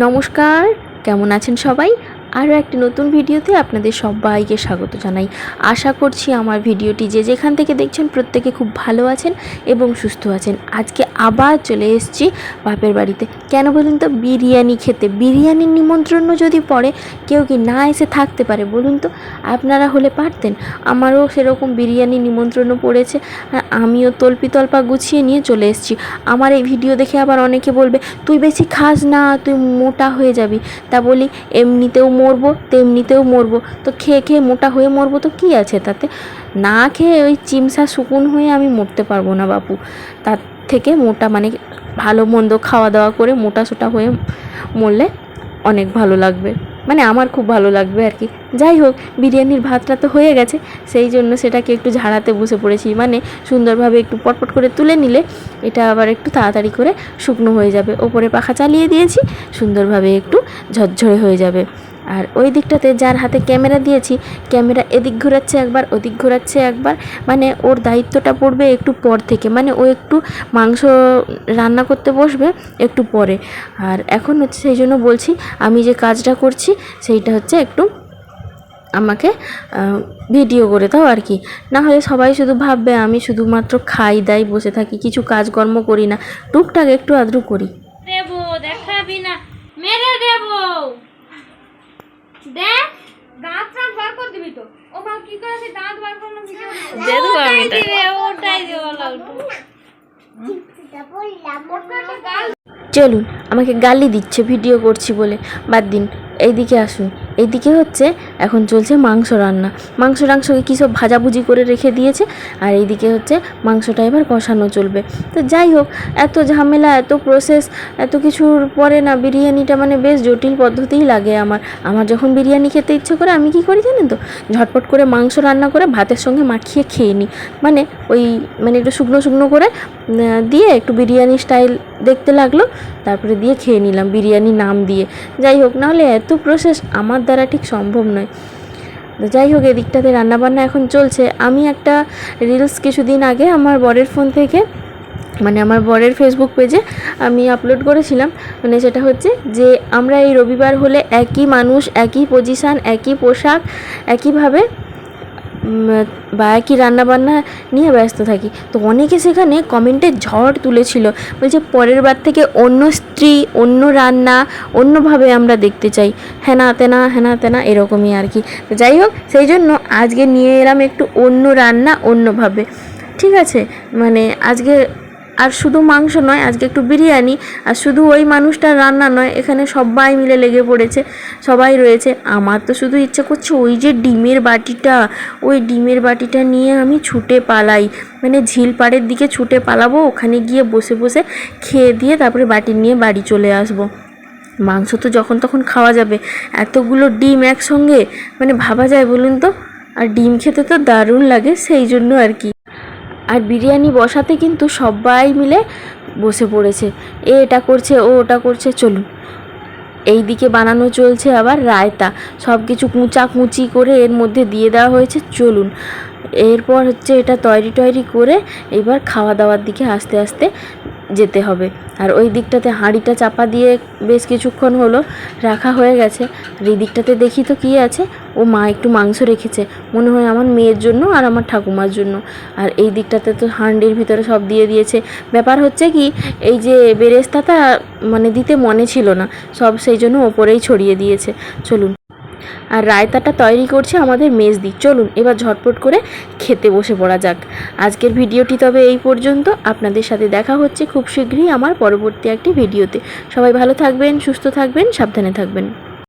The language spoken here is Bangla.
নমস্কার, কেমন আছেন সবাই? আরও একটি নতুন ভিডিওতে আপনাদের সবাইকে স্বাগত জানাই। আশা করছি আমার ভিডিওটি যে যেখান থেকে দেখছেন প্রত্যেকে খুব ভালো আছেন এবং সুস্থ আছেন। আজকে আবার চলে এসেছি বাপের বাড়িতে। কেন বলুন তো? বিরিয়ানি খেতে। বিরিয়ানির নিমন্ত্রণ যদি পড়ে, কেউ কি না এসে থাকতে পারে বলুন তো? আপনারা হলে পারতেন। আমারও সেরকম বিরিয়ানি নিমন্ত্রণও পড়েছে। আর আমিও তল্পি তল্পা গুছিয়ে নিয়ে চলে এসেছি। আমার এই ভিডিও দেখে আবার অনেকে বলবে, তুই বেশি খাস না, তুই মোটা হয়ে যাবি। তা বলি, এমনিতেও মরবো, তেমনিতেও মরবো। তো খেয়ে খেয়ে মোটা হয়ে মরবো তো কী আছে তাতে? না খেয়ে ওই চিমসা শুকুন হয়ে আমি মরতে পারব না বাপু। তার থেকে মোটা মানে ভালো মন্দ খাওয়া দাওয়া করে মোটা সোটা হয়ে মরলে অনেক ভালো লাগবে। মানে আমার খুব ভালো লাগবে আর কি। যাই হোক, বিরিয়ানির ভাতটা তো হয়ে গেছে, সেই জন্য সেটাকে একটু ঝাড়াতে বসে পড়েছি। মানে সুন্দরভাবে একটু পটপট করে তুলে নিলে এটা আবার একটু তাড়াতাড়ি করে শুকনো হয়ে যাবে। ওপরে পাখা চালিয়ে দিয়েছি, সুন্দরভাবে একটু ঝরঝরে হয়ে যাবে। আর ওই দিকটাতে যার হাতে ক্যামেরা দিয়েছি, ক্যামেরা এদিক ঘোরাচ্ছে একবার, ওদিক ঘোরাচ্ছে একবার মানে ওর দায়িত্বটা পড়বে একটু পর থেকে মানে ও একটু মাংস রান্না করতে বসবে একটু পরে। আর এখন হচ্ছে সেই জন্য বলছি, আমি যে কাজটা করছি, সেইটা হচ্ছে একটু আমাকে ভিডিও করে দাও আর কি। না হলে সবাই শুধু ভাববে, আমি শুধুমাত্র খাই দাই বসে থাকি, কিছু কাজকর্ম করি না, টুকটাক একটু আদ্রু করি। দেব, দেখাবি না, মেরে দেব। দেখ দাঁত টাঁত বার করে দিবি তো। ও মা কি করে সে দাঁত বার করে ভিডিও দে দেবো আমি এটা। ওটাই দেবো লাউটু চলুন আমাকে গালি দিচ্ছে ভিডিও করছি বলে। বাদ দিন এইদিকে আসুন। এইদিকে হচ্ছে এখন চলছে মাংস রান্না। মাংস টাংসকে কী সব ভাজাভুজি করে রেখে দিয়েছে? আর এইদিকে হচ্ছে মাংসটা এবার কষানো চলবে। তো যাই হোক, এত ঝামেলা, এত প্রসেস এত কিছুর পরে না বিরিয়ানিটা মানে বেশ জটিল পদ্ধতিই লাগে আমার। আমার যখন বিরিয়ানি খেতে ইচ্ছে করে আমি কি করি জানেন তো? ঝটপট করে মাংস রান্না করে ভাতের সঙ্গে মাখিয়ে খেয়ে নিই। মানে ওই মানে একটু শুকনো শুকনো করে দিয়ে একটু বিরিয়ানি স্টাইল দেখতে লাগল, তারপরে দিয়ে খেয়ে নিলাম বিরিয়ানি নাম দিয়ে। যাই হোক, নাহলে এত প্রসেস আমার দ্বারা ঠিক সম্ভব নয়। যাই হোক, এদিকটাতে রান্নাবান্না এখন চলছে। আমি একটা রিলস কিছুদিন আগে আমার বরের ফোন থেকে মানে আমার বরের ফেসবুক পেজে আমি আপলোড করেছিলাম। মানে সেটা হচ্ছে যে, আমরা এই রবিবার হলে একই মানুষ, একই পজিশান একই পোশাক, একইভাবে উম, বা একই রান্নাবান্না নিয়ে ব্যস্ত থাকি? তো অনেকে সেখানে কমেন্টে ঝড় তুলেছিল। বলছে পরের বার থেকে অন্য স্ত্রী অন্য রান্না অন্যভাবে আমরা দেখতে চাই। হেনা তেনা হেনা তেনা এরকমই আর কি। তো যাই হোক সেই জন্য আজকে নিয়ে এলাম একটু অন্য রান্না অন্যভাবে। ঠিক আছে? মানে আজকে আর শুধু মাংস নয়, আজকে একটু বিরিয়ানি, আর শুধু ওই মানুষটার রান্না নয়, এখানে সবাই মিলে লেগে পড়েছে, সবাই রয়েছে। আমার তো শুধু ইচ্ছা করছে ওই যে ডিমের বাটিটা, ওই ডিমের বাটিটা নিয়ে আমি ছুটে পালাই। মানে ঝিল পাড়ের দিকে ছুটে পালাবো, ওখানে গিয়ে বসে বসে খেয়ে দিয়ে তারপরে বাটি নিয়ে বাড়ি চলে আসব। মাংস তো যখন তখন খাওয়া যাবে। এতগুলো ডিম একসঙ্গে মানে ভাবা যায় বলুন তো? আর ডিম খেতে তো দারুণ লাগে, সেই জন্য আর কি। আর বিরিয়ানি বসাতে কিন্তু সবাই মিলে বসে পড়েছে। এ এটা করছে, ও ওটা করছে, চলুন। এই দিকে বানানো চলছে আবার রায়তা। সব কিছু কুঁচা কুচি করে এর মধ্যে দিয়ে দেওয়া হয়েছে, চলুন। এরপর হচ্ছে এটা তৈরি টয়রি করে এবার খাওয়া দাওয়ার দিকে আস্তে আস্তে যেতে হবে। আর ওই দিকটাতে হাঁড়িটা চাপা দিয়ে বেশ কিছুক্ষণ হলো রাখা হয়ে গেছে। আর এই দিকটাতে দেখি তো কী আছে? ও মা একটু মাংস রেখেছে। মনে হয় আমার মেয়ের জন্য আর আমার ঠাকুমার জন্য। আর এই দিকটাতে তো হাঁডির ভিতরে সব দিয়ে দিয়েছে। ব্যাপার হচ্ছে কি, এই যে বেরেস্তাটা মানে দিতে মনে ছিল না। সব সেই জন্য ওপরেই ছড়িয়ে দিয়েছে। চলুন। আর রায়তাটা তৈরি করছে আমাদের মেজদি। চলুন, এবার ঝটপট করে খেতে বসে পড়া যাক। আজকের ভিডিওটি তবে এই পর্যন্ত। আপনাদের সাথে দেখা হচ্ছে খুব শীঘ্রই আমার পরবর্তী একটি ভিডিওতে। সবাই ভালো থাকবেন, সুস্থ থাকবেন, সাবধানে থাকবেন।